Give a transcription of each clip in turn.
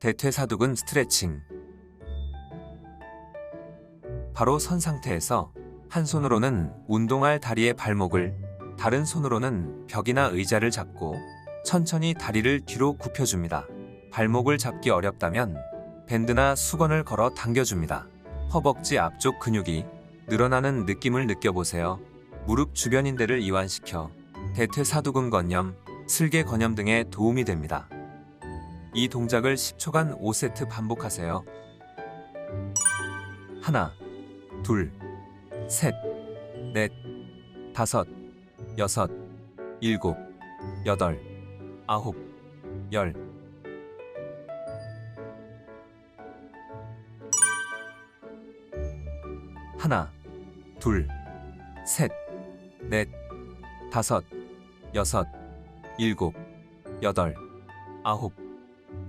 대퇴사두근 스트레칭. 바로 선 상태에서 한 손으로는 운동할 다리의 발목을, 다른 손으로는 벽이나 의자를 잡고 천천히 다리를 뒤로 굽혀줍니다. 발목을 잡기 어렵다면 밴드나 수건을 걸어 당겨줍니다. 허벅지 앞쪽 근육이 늘어나는 느낌을 느껴보세요. 무릎 주변 인대를 이완시켜 대퇴사두근 건염, 슬개 건염 등에 도움이 됩니다. 이 동작을 10초간 5세트 반복하세요. 하나, 둘, 셋, 넷, 다섯, 여섯, 일곱, 여덟, 아홉, 열. 하나, 둘, 셋, 넷, 다섯, 여섯, 일곱, 여덟, 아홉,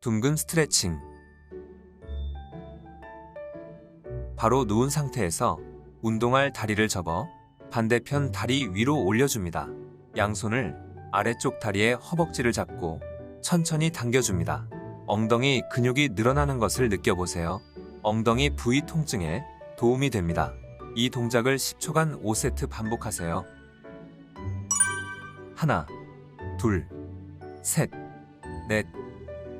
둥근 스트레칭. 바로 누운 상태에서 운동할 다리를 접어 반대편 다리 위로 올려줍니다. 양손을 아래쪽 다리의 허벅지를 잡고 천천히 당겨줍니다. 엉덩이 근육이 늘어나는 것을 느껴보세요. 엉덩이 부위 통증에 도움이 됩니다. 이 동작을 10초간 5세트 반복하세요. 하나, 둘, 셋, 넷,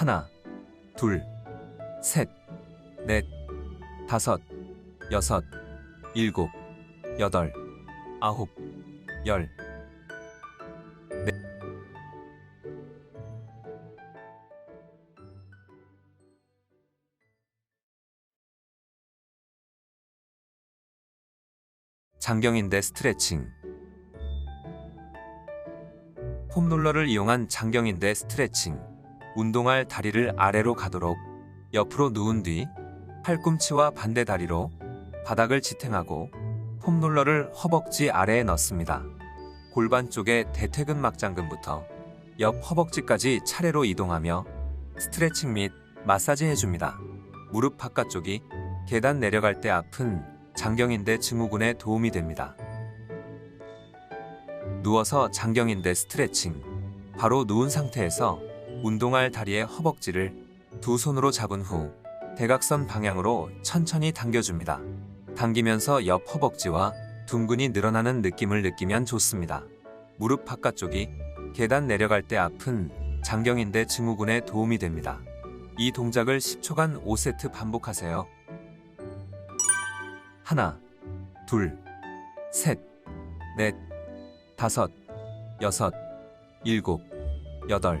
하나, 둘, 셋, 넷, 다섯, 여섯, 일곱, 여덟, 아홉, 열. 장경인대 스트레칭. 폼롤러를 이용한 장경인대 스트레칭 운동할 다리를 아래로 가도록 옆으로 누운 뒤 팔꿈치와 반대 다리로 바닥을 지탱하고 폼롤러를 허벅지 아래에 넣습니다. 골반 쪽에 대퇴근 막장근부터 옆 허벅지까지 차례로 이동하며 스트레칭 및 마사지 해줍니다. 무릎 바깥쪽이 계단 내려갈 때 아픈 장경인대 증후군에 도움이 됩니다. 누워서 장경인대 스트레칭. 바로 누운 상태에서 운동할 다리의 허벅지를 두 손으로 잡은 후 대각선 방향으로 천천히 당겨줍니다. 당기면서 옆 허벅지와 둥근이 늘어나는 느낌을 느끼면 좋습니다. 무릎 바깥쪽이 계단 내려갈 때 아픈 장경인대 증후군에 도움이 됩니다. 이 동작을 10초간 5세트 반복하세요. 하나, 둘, 셋, 넷, 다섯, 여섯, 일곱, 여덟,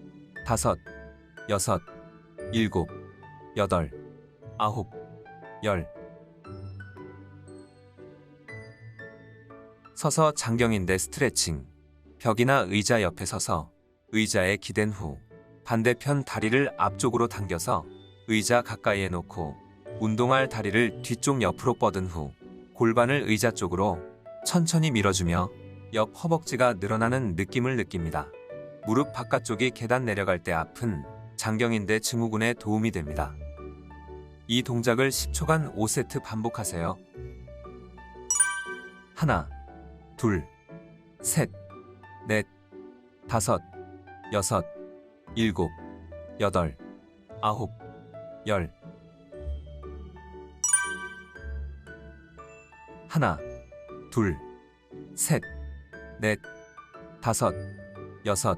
다섯, 여섯, 일곱, 여덟, 아홉, 열. 서서 장경인대 스트레칭. 벽이나 의자 옆에 서서 의자에 기댄 후 반대편 다리를 앞쪽으로 당겨서 의자 가까이에 놓고 운동할 다리를 뒤쪽 옆으로 뻗은 후 골반을 의자 쪽으로 천천히 밀어주며 옆 허벅지가 늘어나는 느낌을 느낍니다. 무릎 바깥쪽이 계단 내려갈 때 아픈 장경인대 증후군에 도움이 됩니다. 이 동작을 10초간 5세트 반복하세요. 하나, 둘, 셋, 넷, 다섯, 여섯, 일곱, 여덟, 아홉, 열. 하나, 둘, 셋, 넷, 다섯, 여섯,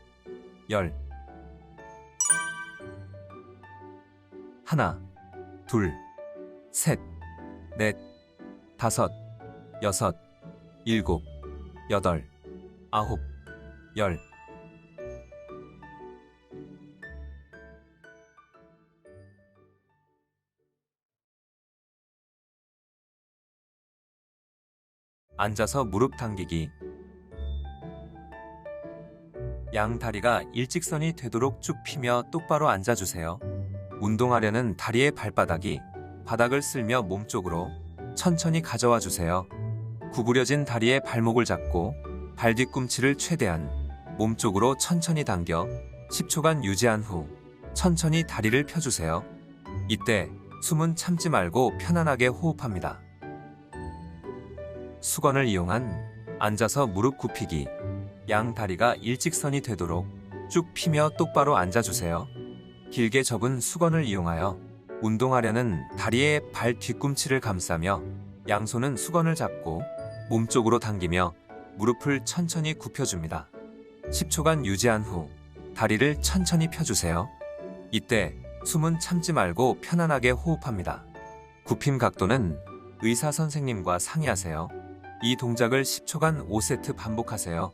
열. 하나, 둘, 셋, 넷, 다섯, 여섯, 일곱, 여덟, 아홉, 열. 앉아서 무릎 당기기. 양 다리가 일직선이 되도록 쭉 펴며 똑바로 앉아주세요. 운동하려는 다리의 발바닥이 바닥을 쓸며 몸쪽으로 천천히 가져와 주세요. 구부려진 다리의 발목을 잡고 발 뒤꿈치를 최대한 몸쪽으로 천천히 당겨 10초간 유지한 후 천천히 다리를 펴주세요. 이때 숨은 참지 말고 편안하게 호흡합니다. 수건을 이용한 앉아서 무릎 굽히기. 양 다리가 일직선이 되도록 쭉 펴며 똑바로 앉아주세요. 길게 접은 수건을 이용하여 운동하려는 다리의 발 뒤꿈치를 감싸며 양손은 수건을 잡고 몸쪽으로 당기며 무릎을 천천히 굽혀줍니다. 10초간 유지한 후 다리를 천천히 펴주세요. 이때 숨은 참지 말고 편안하게 호흡합니다. 굽힘 각도는 의사 선생님과 상의하세요. 이 동작을 10초간 5세트 반복하세요.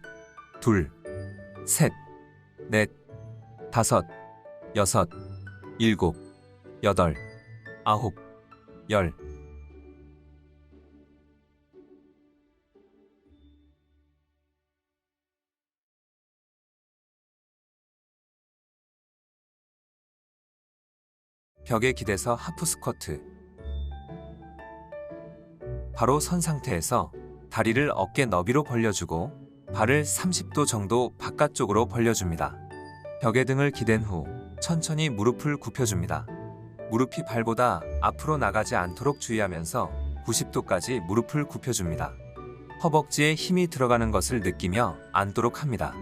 둘, 셋, 넷, 다섯, 여섯, 일곱, 여덟, 아홉, 열. 벽에 기대서 하프 스쿼트. 바로 선 상태에서 다리를 어깨 너비로 벌려주고 발을 30도 정도 바깥쪽으로 벌려줍니다. 벽에 등을 기댄 후 천천히 무릎을 굽혀줍니다. 무릎이 발보다 앞으로 나가지 않도록 주의하면서 90도까지 무릎을 굽혀줍니다. 허벅지에 힘이 들어가는 것을 느끼며 앉도록 합니다.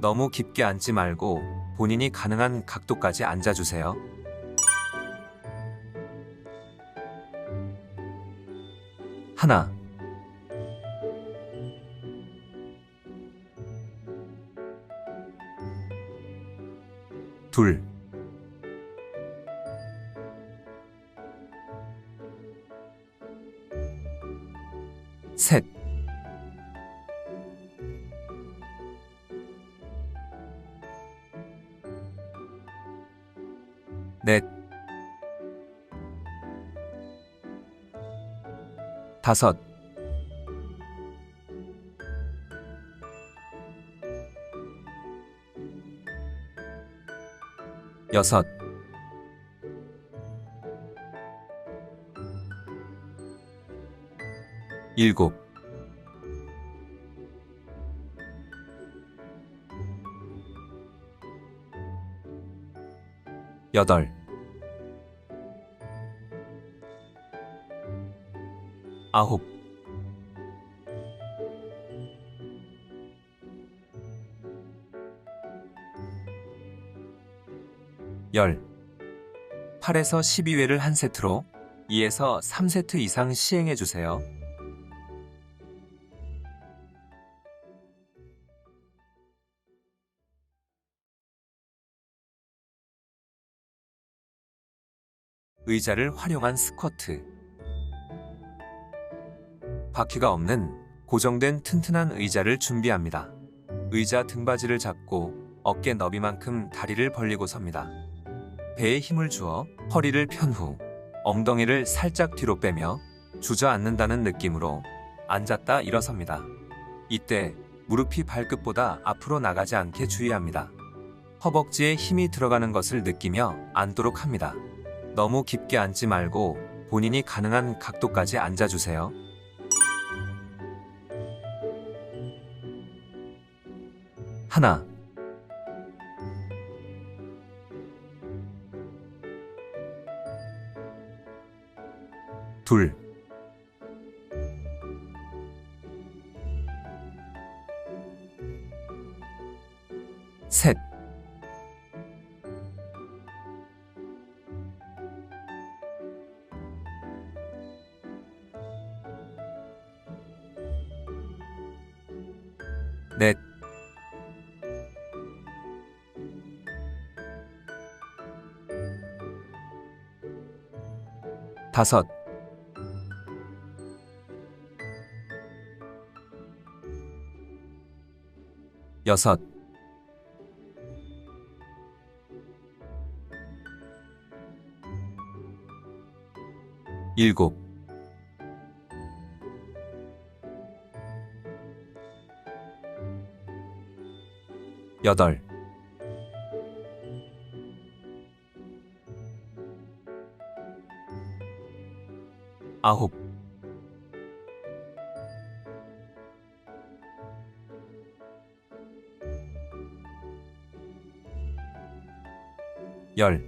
너무 깊게 앉지 말고 본인이 가능한 각도까지 앉아주세요. 하나, 둘, 셋, 넷, 다섯, 여섯, 일곱, 여덟, 아홉, 열. 8에서 12회를 한 세트로 2에서 3세트 이상 시행해 주세요. 의자를 활용한 스쿼트. 바퀴가 없는 고정된 튼튼한 의자를 준비합니다. 의자 등받이를 잡고 어깨 너비만큼 다리를 벌리고 섭니다. 배에 힘을 주어 허리를 편 후 엉덩이를 살짝 뒤로 빼며 주저앉는다는 느낌으로 앉았다 일어섭니다. 이때 무릎이 발끝보다 앞으로 나가지 않게 주의합니다. 허벅지에 힘이 들어가는 것을 느끼며 앉도록 합니다. 너무 깊게 앉지 말고 본인이 가능한 각도까지 앉아주세요. 하나, 둘, 셋, 넷, 다섯, 여섯, 일곱, 여덟, 아홉, 열.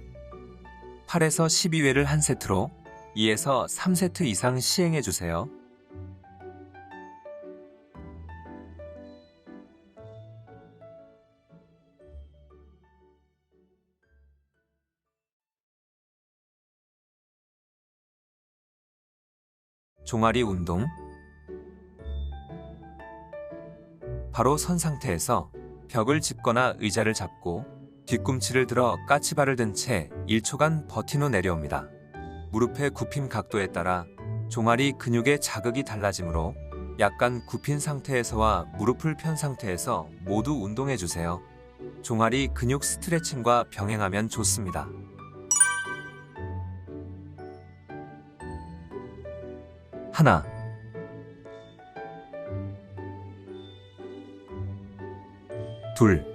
8에서 12회를 한 세트로 2에서 3세트 이상 시행해 주세요. 종아리 운동 바로 선 상태에서 벽을 짚거나 의자를 잡고 뒤꿈치를 들어 까치발을 든 채 1초간 버틴 후 내려옵니다. 무릎의 굽힘 각도에 따라 종아리 근육의 자극이 달라지므로 약간 굽힌 상태에서와 무릎을 편 상태에서 모두 운동해 주세요. 종아리 근육 스트레칭과 병행하면 좋습니다. 하나, 둘,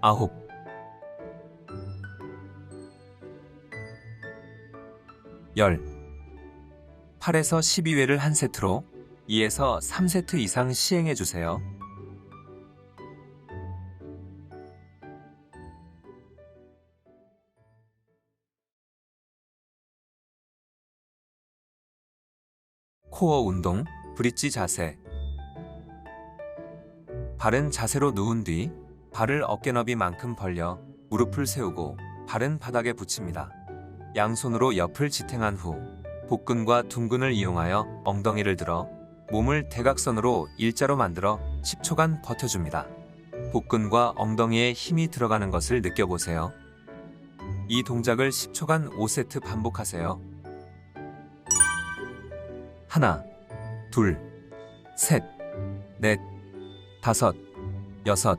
아홉, 열. 8에서 12회를 한 세트로 2에서 3세트 이상 시행해 주세요. 코어 운동, 브릿지 자세. 바른 자세로 누운 뒤 발을 어깨 너비만큼 벌려 무릎을 세우고 발은 바닥에 붙입니다. 양손으로 옆을 지탱한 후 복근과 둔근을 이용하여 엉덩이를 들어 몸을 대각선으로 일자로 만들어 10초간 버텨줍니다. 복근과 엉덩이에 힘이 들어가는 것을 느껴보세요. 이 동작을 10초간 5세트 반복하세요. 하나, 둘, 셋, 넷, 다섯, 여섯,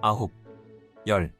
아홉, 열.